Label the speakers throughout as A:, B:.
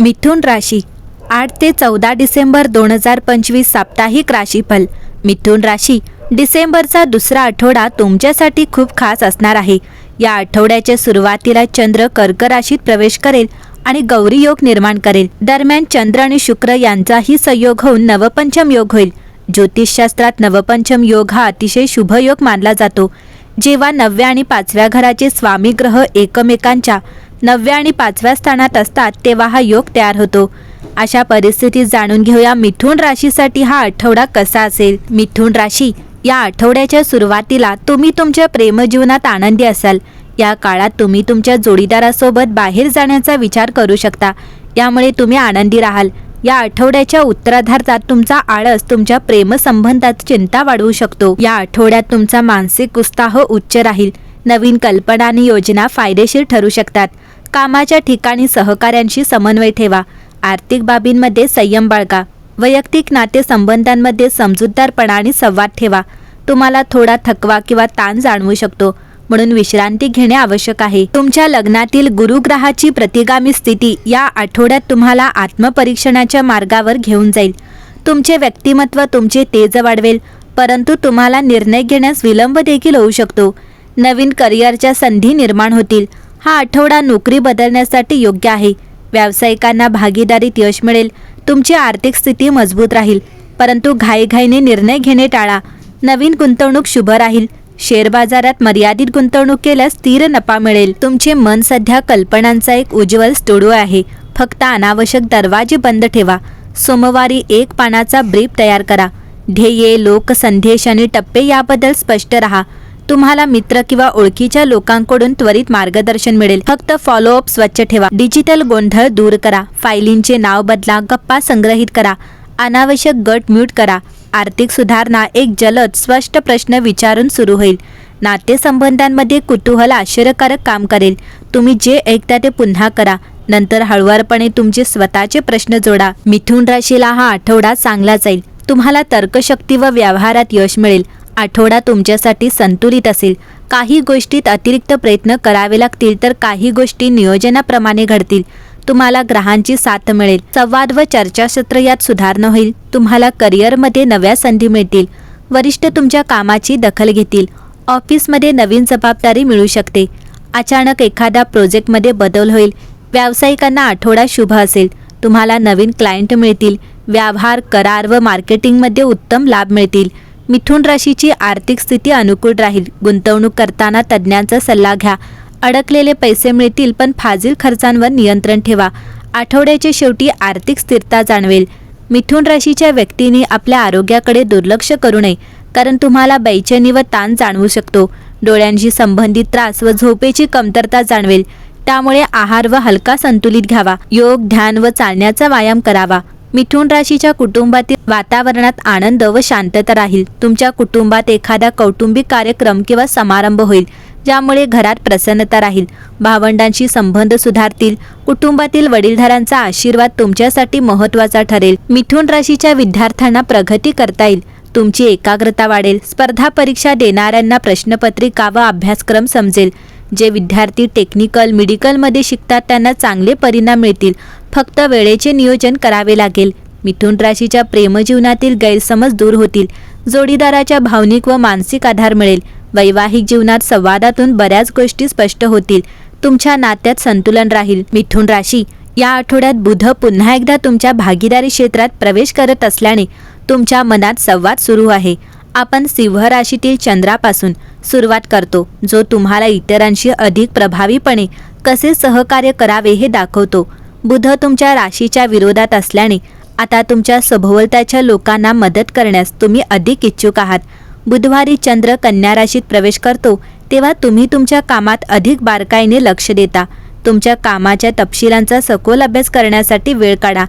A: मिथुन राशी आठ ते चौदा डिसेंबर दोन हजार पंचवीस साप्ताहिक राशीफल. मिथुन राशी डिसेंबरचा दुसरा आठवडा तुमच्यासाठी खूप खास असणार आहे. या आठवड्याच्या सुरुवातीला चंद्र कर्क राशीत प्रवेश करेल आणि गौरी योग निर्माण करेल. दरम्यान चंद्र आणि शुक्र यांचाही संयोग होऊन नवपंचम योग होईल. ज्योतिषशास्त्रात नवपंचम योग हा अतिशय शुभ योग मानला जातो. जेव्हा नवव्या आणि पाचव्या घराचे स्वामी ग्रह एकमेकांच्या नवव्या आणि पाचव्या स्थानात असतात तेव्हा हा योग तयार होतो. अशा परिस्थितीत जाणून घेऊया मिथुन राशीसाठी हा आठवडा कसा असेल. मिथुन राशी या आठवड्याच्या सुरुवातीला तुम्ही तुमच्या प्रेमजीवनात आनंदी असाल. या काळात तुम्ही तुमच्या जोडीदारासोबत बाहेर जाण्याचा विचार करू शकता. यामुळे तुम्ही आनंदी राहाल. या आठवड्याच्या उत्तराधार्थात तुमचा आळस तुमच्या प्रेमसंबंधात चिंता वाढवू शकतो. या आठवड्यात तुमचा मानसिक उत्साह उच्च राहील. नवीन कल्पना आणि योजना फायदेशीर ठरू शकतात. कामाच्या ठिकाणी सहकाऱ्यांशी समन्वय ठेवा. आर्थिक बाबींमध्ये संयम बाळगा. वैयक्तिक नातेसंबंधांमध्ये समजूतदारपणा आणि संवाद ठेवा. तुम्हाला थोडा थकवा किंवा ताण जाणवू शकतो म्हणून विश्रांती घेणे आवश्यक आहे. तुमच्या लग्नातील गुरुग्रहाची प्रतिगामी स्थिती या आठवड्यात तुम्हाला आत्मपरीक्षणाच्या मार्गावर घेऊन जाईल. तुमचे व्यक्तिमत्व तुमचे तेज वाढवेल परंतु तुम्हाला निर्णय घेण्यास विलंब देखील होऊ शकतो. नवीन करिअरच्या संधी निर्माण होतील. हा आठवडा नोकरी बदलण्यासाठी योग्य आहे. व्यावसायिकांना भागीदारीत यश मिळेल. तुमची आर्थिक स्थिती मजबूत राहील. परंतु घाईघाईने निर्णय घेणे टाळा. नवीन गुंतवणूक शुभ राहील. शेअर बाजारात मर्यादित गुंतवणूक केल्यास स्थिर नफा मिळेल. तुमचे मन सध्या कल्पनांचा एक उज्ज्वल स्टुडिओ आहे. फक्त अनावश्यक दरवाजे बंद ठेवा. सोमवारी एक पानाचा ब्रीफ तयार करा. ध्येये लोक संदेश आणि टप्पे याबद्दल स्पष्ट राहा. तुम्हाला मित्र किंवा ओळखीच्या लोकांकडून त्वरित मार्गदर्शन मिळेल. फक्त फॉलोअप स्वच्छ ठेवा. डिजिटल गोंधळ दूर करा. फायलींचे नाव बदला. गप्पा संग्रहित करा. अनावश्यक गट म्यूट करा. आर्थिक सुधारणा एक जलद स्पष्ट प्रश्न विचारून सुरू होईल. नातेसंबंधांमध्ये कुतूहल आश्चर्यकारक काम करेल. तुम्ही जे ऐकता ते पुन्हा करा. नंतर हळुवारपणे तुमचे स्वतःचे प्रश्न जोडा. मिथुन राशीला हा आठवडा चांगला जाईल. तुम्हाला तर्कशक्ती व व्यवहारात यश मिळेल. आठवडा तुमच्यासाठी संतुलित असेल. काही गोष्टीत अतिरिक्त प्रयत्न करावे लागतील तर काही गोष्टी नियोजनाप्रमाणे घडतील. तुम्हाला ग्रहांची साथ मिळेल. संवाद व चर्चासत्र यात सुधारणा होईल. तुम्हाला करिअरमध्ये नव्या संधी मिळतील. वरिष्ठ तुमच्या कामाची दखल घेतील. ऑफिसमध्ये नवीन जबाबदारी मिळू शकते. अचानक एखाद्या प्रोजेक्टमध्ये बदल होईल. व्यावसायिकांना आठवडा शुभ असेल. तुम्हाला नवीन क्लायंट मिळतील. व्यवहार करार व मार्केटिंगमध्ये उत्तम लाभ मिळतील. मिथुन राशीची आर्थिक स्थिती अनुकूल राहील. गुंतवणूक करताना तज्ज्ञांचा सल्ला घ्या. अडकलेले पैसे मिळतील पण फाजील खर्चांवर नियंत्रण ठेवा. आठवड्याच्या शेवटी आर्थिक स्थिरता जाणवेल. मिथुन राशीच्या व्यक्तीने आपल्या आरोग्याकडे दुर्लक्ष करू नये कारण तुम्हाला बैचेनी व ताण जाणवू शकतो. डोळ्यांशी संबंधित त्रास व झोपेची कमतरता जाणवेल. त्यामुळे आहार व हलका संतुलित घ्यावा. योग ध्यान व चालण्याचा व्यायाम करावा. मिथुन राशीच्या कुटुंबातील वातावरणात आनंद व शांतता राहील. तुमच्या कुटुंबात एखादा कौटुंबिक कार्यक्रम किंवा समारंभ होईल ज्यामुळे घरात प्रसन्नता राहील. भावंडांशी संबंध सुधारतील. कुटुंबातील वडीलधारांचा आशीर्वाद तुमच्यासाठी महत्त्वाचा ठरेल. मिथुन राशीच्या विद्यार्थ्यांना प्रगती करता येईल. तुमची एकाग्रता वाढेल. स्पर्धा परीक्षा देणाऱ्यांना प्रश्नपत्रिका व अभ्यासक्रम समजेल. जे विद्यार्थी टेक्निकल मेडिकलमध्ये शिकतात त्यांना चांगले परिणाम मिळतील. फक्त वेळेचे नियोजन करावे लागेल. मिथुन राशीच्या प्रेमजीवनातील गैरसमज दूर होतील. जोडीदाराच्या भावनिक व मानसिक आधार मिळेल. वैवाहिक जीवनात संवादातून बऱ्याच गोष्टी स्पष्ट होतील. तुमच्या नात्यात संतुलन राहील. मिथुन राशी या आठवड्यात बुध पुन्हा एकदा तुमच्या भागीदारी क्षेत्रात प्रवेश करत असल्याने तुमच्या मनात संवाद सुरू आहे. आपण सिंह राशीतील चंद्रापासून सुरुवात करतो जो तुम्हाला इतरांशी अधिक प्रभावीपणे कसे सहकार्य करावे हे दाखवतो. बुध तुमच्या राशीच्या विरोधात असल्याने आता तुमच्या सभोवताच्या लोकांना मदत करण्यास तुम्ही अधिक इच्छुक आहात. बुधवारी चंद्र कन्या राशीत प्रवेश करतो तेव्हा तुम्ही तुमच्या कामात अधिक बारकाईने लक्ष देता. तुमच्या कामाच्या तपशिलांचा सखोल अभ्यास करण्यासाठी वेळ काढा.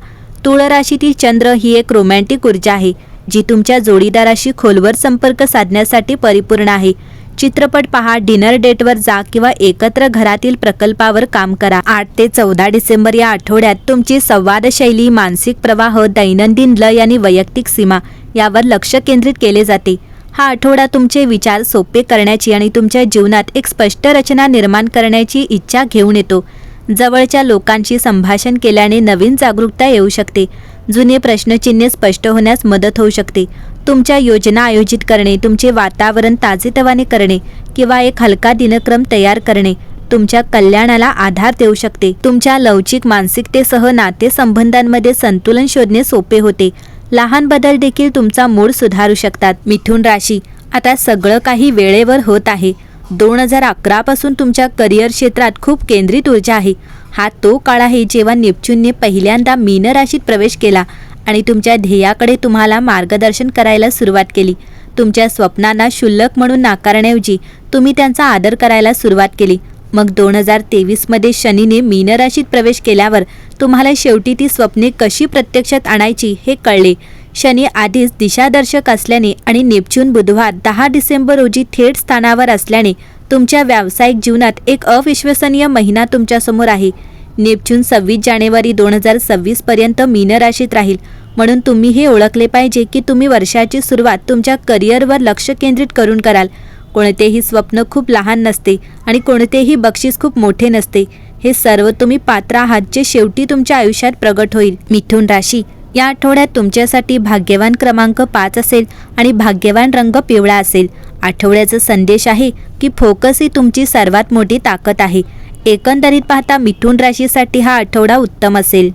A: तुळ राशीतील चंद्र ही एक रोमॅन्टिक ऊर्जा आहे जी तुमच्या जोडीदाराशी खोलवर संपर्क साधण्यासाठी परिपूर्ण आहे. चित्रपट पहा डिनर डेटवर जा किंवा एकत्र घरातील प्रकल्पावर काम करा. आठ ते चौदा डिसेंबर या आठवड्यात तुमची संवाद शैली मानसिक प्रवाह दैनंदिन लय आणि वैयक्तिक सीमा यावर लक्ष केंद्रित केले जाते. हा आठवडा तुमचे विचार सोपे करण्याची आणि तुमच्या जीवनात एक स्पष्ट रचना निर्माण करण्याची इच्छा घेऊन येतो. जवळच्या लोकांशी संभाषण केल्याने नवीन जागरूकता येऊ शकते. जुने प्रश्नचिन्हे स्पष्ट होण्यास मदत होऊ शकते. तुमच्या योजना आयोजित करणे तुमचे वातावरण ताजेतवाने करणे किंवा एक हलका दिनक्रम तयार करणे तुमच्या कल्याणाला आधार देऊ शकते. तुमच्या लवचिक मानसिकतेसह नातेसंबंधांमध्ये संतुलन शोधणे सोपे होते. लहान बदल देखील तुमचा मूड सुधारू शकतात. मिथुन राशी आता सगळं काही वेळेवर होत आहे. दोन हजार अकरापासून तुमच्या करिअर क्षेत्रात खूप केंद्रित ऊर्जा आहे. हा तो काळ आहे जेव्हा नेपच्यूनने पहिल्यांदा मीन राशीत प्रवेश केला आणि तुमच्या ध्येयाकडे तुम्हाला मार्गदर्शन करायला सुरुवात केली. तुमच्या स्वप्नांना क्षुल्लक म्हणून नाकारण्याऐवजी तुम्ही त्यांचा आदर करायला सुरुवात केली. मग दोन हजार तेवीसमध्ये शनीने मीनराशीत प्रवेश केल्यावर तुम्हाला शेवटी ती स्वप्ने कशी प्रत्यक्षात आणायची हे कळले. शनी आधीच दिशादर्शक असल्याने आणि नेपच्यून बुधवार दहा डिसेंबर रोजी थेट स्थानावर असल्याने तुमच्या व्यावसायिक जीवनात एक अविश्वसनीय महिना तुमच्यासमोर आहे. नेपच्यून सव्वीस जानेवारी दोन हजार सव्वीस पर्यंत मीन राशीत राहील. म्हणून तुम्ही हे ओळखले पाहिजे की तुम्ही वर्षाची सुरुवात तुमच्या करिअरवर लक्ष केंद्रित करून कराल. कोणतेही स्वप्न खूप लहान नसते आणि कोणतेही बक्षीस खूप मोठे नसते. हे सर्व तुम्ही पात्र आहात जे शेवटी तुमच्या आयुष्यात प्रगट होईल. मिथुन राशी. या आठवड्यात तुमच्यासाठी भाग्यवान क्रमांक पाच असेल आणि भाग्यवान रंग पिवळा असेल. आठवड्याचा संदेश आहे की फोकस ही तुमची सर्वात मोठी ताकद आहे. एकंदरीत पाहता मिथुन राशीसाठी हा आठवडा उत्तम असेल.